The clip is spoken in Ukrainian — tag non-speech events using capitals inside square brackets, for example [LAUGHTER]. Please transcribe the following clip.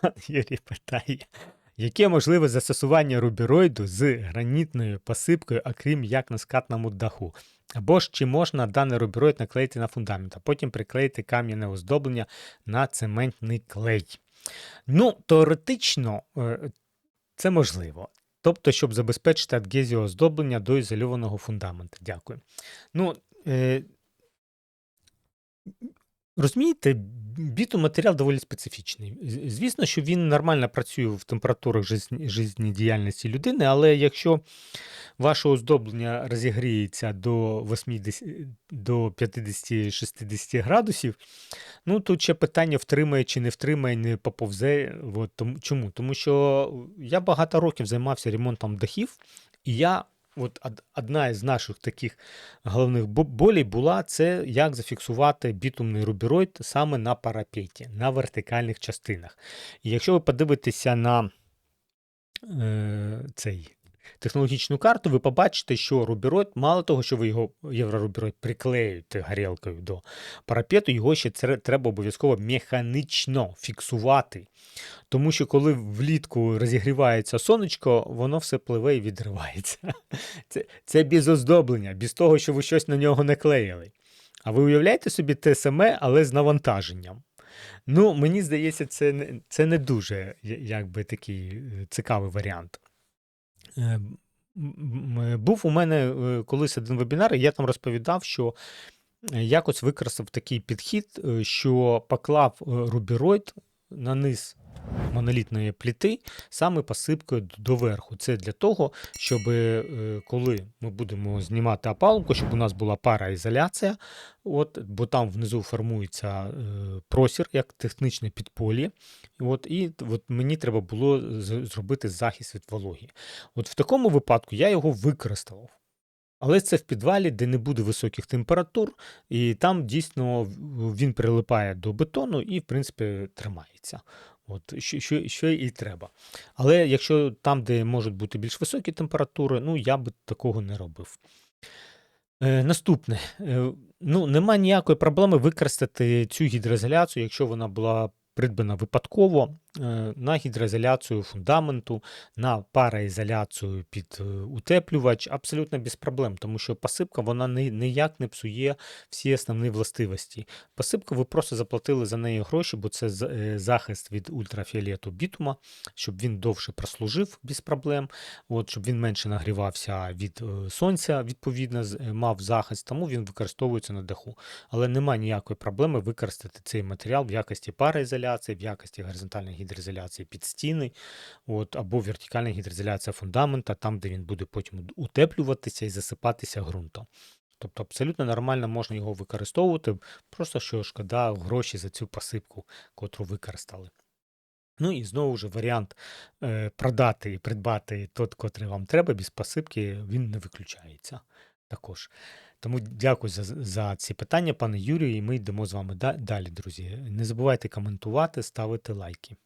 Пан Юрій питає, яке можливе застосування рубіроїду з гранітною посипкою, окрім як на скатному даху? Або ж чи можна даний рубіроїд наклеїти на фундамент, а потім приклеїти кам'яне оздоблення на цементний клей? Ну, теоретично е, це можливо. Тобто, щоб забезпечити адгезію оздоблення до ізольованого фундаменту. Дякую. Ну, е, розумієте, бітуматеріал доволі специфічний. Звісно, що він нормально працює в температурах жизнедіяльності людини, але якщо ваше оздоблення розігріється до 80, до 50-60 градусів, ну тут ще питання втримає чи не втримає, не поповзе. От, тому, чому? Тому що я багато років займався ремонтом дахів, і я. От одна із наших таких головних болей була це як зафіксувати бітумний рубероїд саме на парапеті, на вертикальних частинах. І якщо ви подивитеся на е, цей технологічну карту, ви побачите, що рубіроїд, мало того, що ви його єврорубіроїд приклеюєте горілкою до парапету, його ще треба обов'язково механічно фіксувати. Тому що коли влітку розігрівається сонечко, воно все пливе і відривається. [LAUGHS] Це, це без оздоблення, без того, що ви щось на нього наклеїли. А ви уявляєте собі те саме, але з навантаженням. Ну, мені здається, це не, це не дуже якби, такий е, цікавий варіант. Е, Був у мене е, колись один вебінар, і я там розповідав, що е, якось використав такий підхід, що поклав рубіроїд на низ монолітної пліти саме посипкою доверху. Це для того, щоб е, коли ми будемо знімати опалубку, щоб у нас була параізоляція, от, бо там внизу формується е, просір як технічне підполі. От, і от мені треба було зробити захист від вологі. От в такому випадку я його використав. Але це в підвалі, де не буде високих температур, і там дійсно він прилипає до бетону і, в принципі, тримається. От, що, що, що і треба. Але якщо там, де можуть бути більш високі температури, ну я би такого не робив. Е, наступне. Е, ну, нема ніякої проблеми використати цю гідроізоляцію, якщо вона була придбана випадково, на гідроізоляцію фундаменту, на параізоляцію під е, утеплювач, абсолютно без проблем, тому що посипка вона ніяк не псує всі основні властивості. Посипка ви просто заплатили за неї гроші, бо це е, захист від ультрафіолету бітума, щоб він довше прослужив без проблем, от, щоб він менше нагрівався від е, сонця, відповідно, е, мав захист, тому він використовується на даху. Але немає ніякої проблеми використати цей матеріал в якості параізоляції, в якості горизонтальної гідроізоляції під стіни, от, або вертикальна гідроізоляція фундамента, там, де він буде потім утеплюватися і засипатися ґрунтом. Тобто абсолютно нормально можна його використовувати, просто що шкода гроші за цю посипку, котру використали. Ну і знову ж варіант е, продати і придбати тот, котрий вам треба, без посипки, він не виключається також. Тому дякую за, за ці питання, пане Юрію, і ми йдемо з вами далі, друзі. Не забувайте коментувати, ставити лайки.